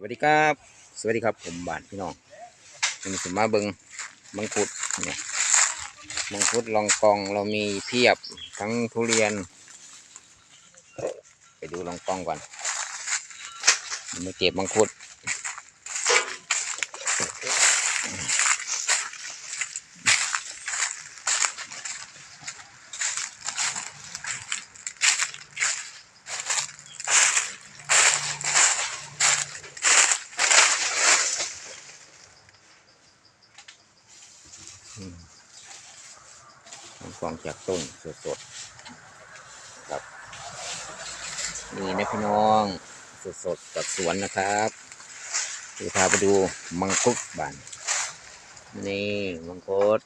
สวัสดีครับ สวัสดีครับผมบานพี่น้องมีสมมาเบิงมังคุดเนี่ยมังคุดลองกองเรามีเพียบทั้งทุเรียน ไปดูลองกองก่อนมาเก็บมังคุด องกองจากต้นสดๆครับนี่นะพี่น้องสดๆจากสวนนะครับจะพาไปดูมังคุดบานนี่มังคุด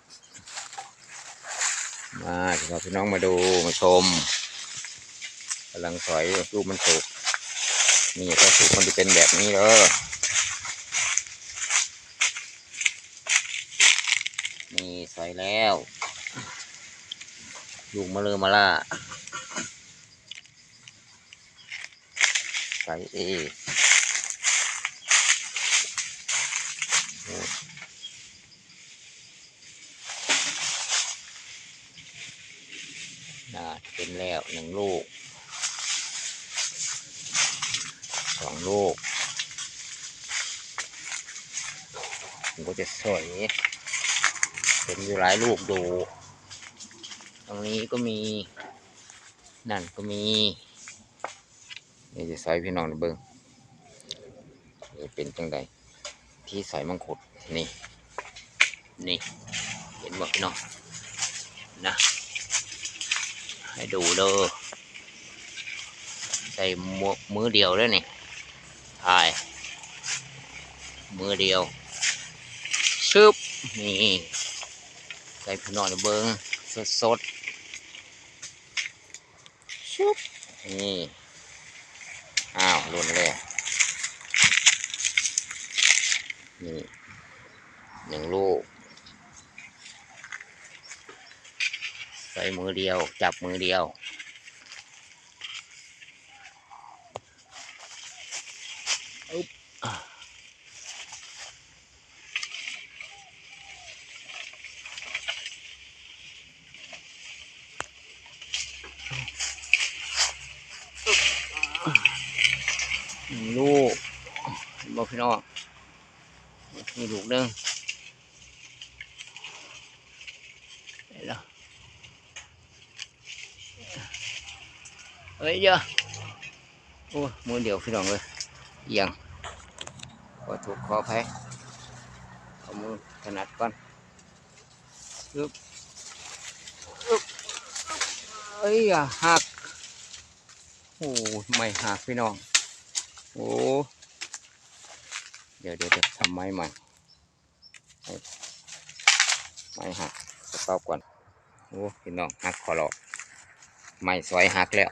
มาจะพาพี่น้องมาดูมาชมกำลังสอยลูกมันสุกนี่ถ้าสุกมันจะเป็นแบบนี้เลยนี่สอยแล้ว ลูกมะเลอมาล่าใส่เออน่าเป็นแล้วหนึ่งลูกสองลูกผมก็จะสวยเป็นอยู่หลายลูกดู รงนี้ก็มี นั่นก็มีนี่จะใส่พี่น้องเบิ้งนี่เป็นจังใดที่ใส่มังคุดนี่ นี่ เห็นบ่พี่น้องนะ ให้ดูเด้อใส่มือมือเดียวด้วยนี่ถ่ายมือเดียวชึบนี่ใส่พี่น้องเบิ้งสดๆุบนี่อ้าวหล่นเลยนี่หนึ่งลูกใส่มือเดียว จับมือเดียว หนึ่งลูกบอกพี่น้องมีลูกหนึงเห็นแล้วเฮ้ยเดี๋ยอะโอ้มือเดียวพี่น้องเลยเอียงขอถูกขอแพ้เอามือถนัดก่อนปึ๊บปึ๊บเอ้ยหัก โอ้ไม่หักพี่น้อง โอ้เดี๋ยวเดี๋ยวจะทำไม้ใหม่ไม้หักสต็อปก่อนโอ้พี่น้องหักขอหลอกไม้สวยหักแล้ว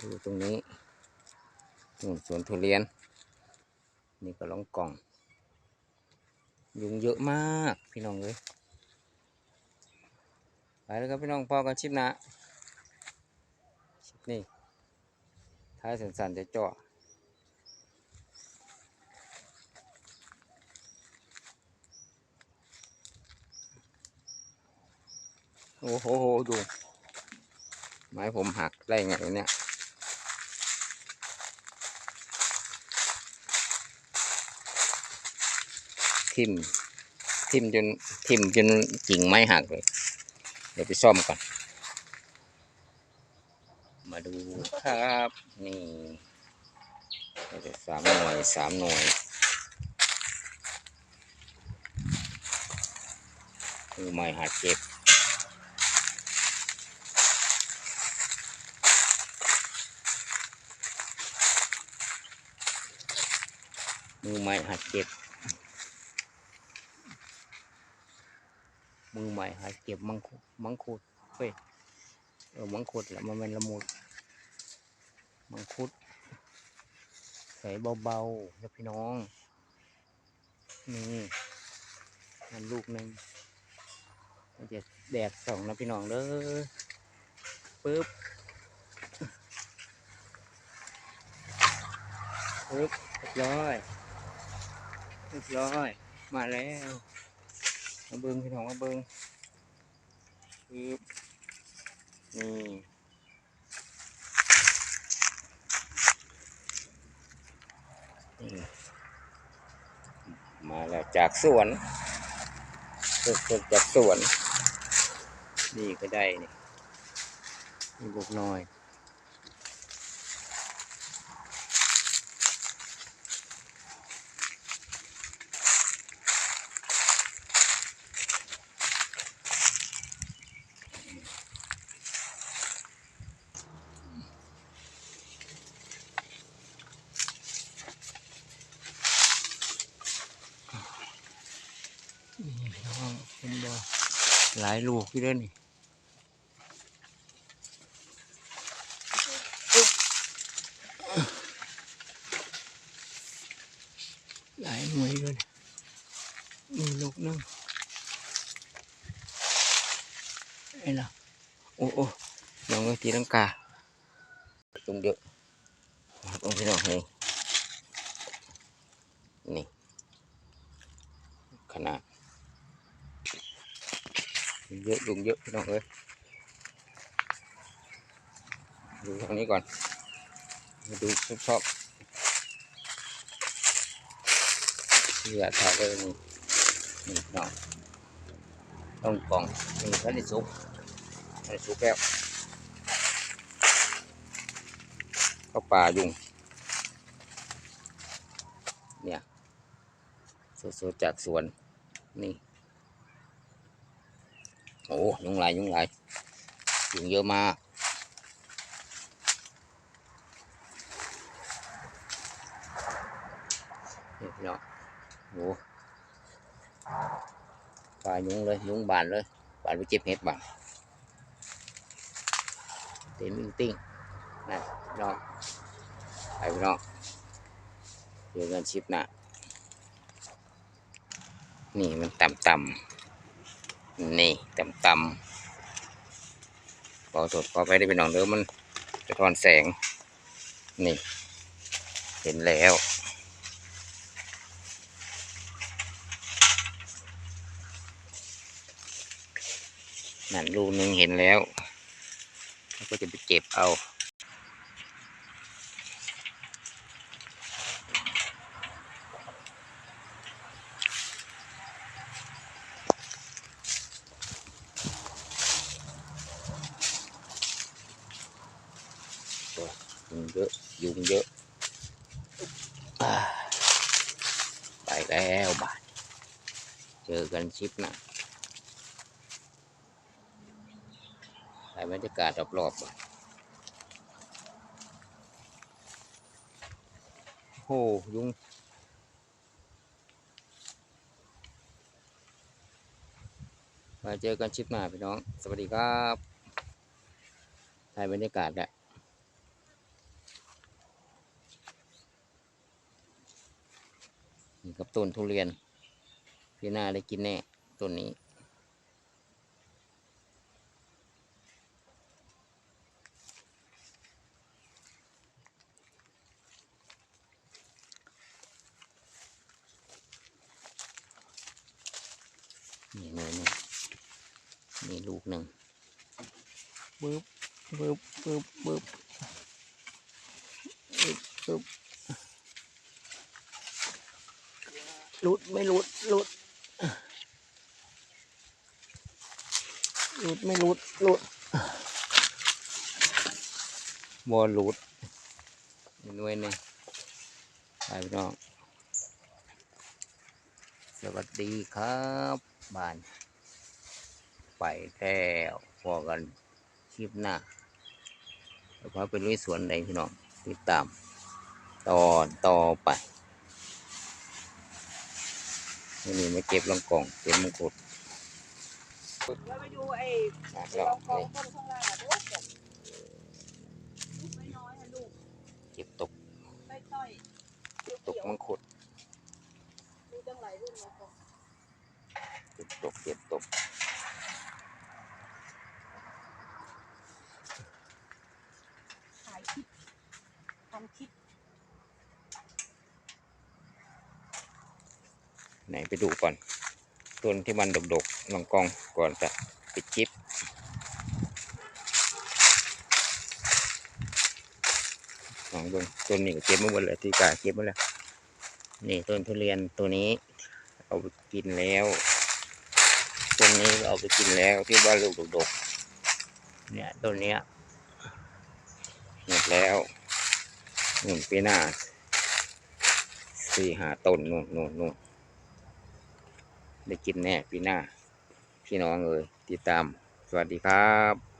ดูตรงนี้นู่นสวนทุเรียน นี่ก็ลองกล่อง ยุงเยอะมากพี่น้องเลยไปแล้วครับพี่น้องพอกันชิปนะนี่ ท้ายสันๆจะเจาะโอ้โหดู ไม้ผมหักได้ไงวะเนี่ยทิ่มทิ่มจนทิ่มจนกิ่งไม้หักเลย เดี๋ยวไปซ่อมก่อน มาดูครับ นี่สามหน่วยสามหน่วยมือใหม่หัดเก็บมือใหม่หัดเก็บ มือใหม่หัดเก็บมังคุดมังคุดเฮ้ย เออมังคุดแหละมันเป็นละมุดมังคุดใส่เบาๆนะพี่น้อง นี่นั่นลูกหนึ่งมันจะแดดส่องนะพี่น้องเด้อปึ๊บปึ๊บเรียบร้อยเรียบร้อย มาแล้วมาเบิ้งพี่น้องมาเบิ้งปึ๊บ นี่ มาแล้วจากสวนสดๆจากสวน นี่ก็ได้นี่นี่ลูกน้อย นี่พี่น้องเห็นบ่ หลายลูกพี่เด้อนี่หลายหน่วยเลยนี่ลูกนึงไอ้ล่ะโอ้โอ้น้องก็ตีลังกาตรงเดียวตรงพี่น้องนี่นี่ขนาด เยอะยุงเยอะพี่น้องเอ้ยดูทางนี้ก่อนมาดูชอบๆที่อยากถ่ายเลยนี่นี่พี่น้องต้องกล่องนี่ท่านได้สุกท่านสุกแล้วเข้าป่ายุงเนี่ยสดๆจากสวนนี่ โอ้ยุงลายยุงลายยุงเยอะมากนี่พี่น้องโอ้ปลายุงเลยยุงบา นี่ต่ำต่ำพอสดพอไปได้เป็นหนองเดิมมันจะทอนแสง นี่ เห็นแล้วนั่นรูนึงเห็นแล้ว ก็จะไปเก็บเอา ยุงเยอะยุงเยอะอ่าไป แล้วบาทเจอกันชิปนะถ่ายบรรยากาศรอบๆก่อนโอ้ยุงมาเจอกันชิปหน้าพี่น้อง สวัสดีครับถ่ายบรรยากาศแหละ กับต้นทุเรียนพี่หน้าได้กินแน่ต้นนี้ นี่หน่อยหนึ่งนี่ลูกหนึ่งบึ๊บบึ๊บบึ๊บบึ๊บบึ๊บบึ๊บ หลุดไม่หลุดหลุดหลุดไม่หลุดหลุดบอลหลุดมีหน่วยหนี่งไปพี่น้อง สวัสดีครับบ้าน ไปแล้วพอกันคลิปหน้าแล้วพาไปลุยสวนไหนพี่น้องติดตามตอนต่อไป นี่นี่มาเก็บลงกล่องเก็บมงกุฎแล้วไปดูไอ้นะไอ้แล้วรองกองนี่ต้นข้างล่างอะลูกเด็กลูกน้อยๆอะลูก เก็บตก ต้อยๆ ตก เขียว มงกุฎ ๆมีตั้งหลายรุ่นรองกอง เก็บตกเก็บตก ขายคลิปทำคลิป ไหนไปดูก่อนต้นที่มันดกๆลองกองก่อนจะไปจิบลองเบิ่งต้นนี้เก็บมาหมดเลยที่กาเก็บมาแล้วนี่ต้นทุเรียนตัวนี้ เอาไปกินแล้วต้นนี้เอาไปกินแล้วที่บ้านลูกดกๆเนี่ยต้นเนี้ยหมดแล้วหนุนปีหน้าสี่หาต้นนู่นนู่นนู่น ได้กินแน่ปีหน้า พี่น้องเอ่ยติดตาม สวัสดีครับ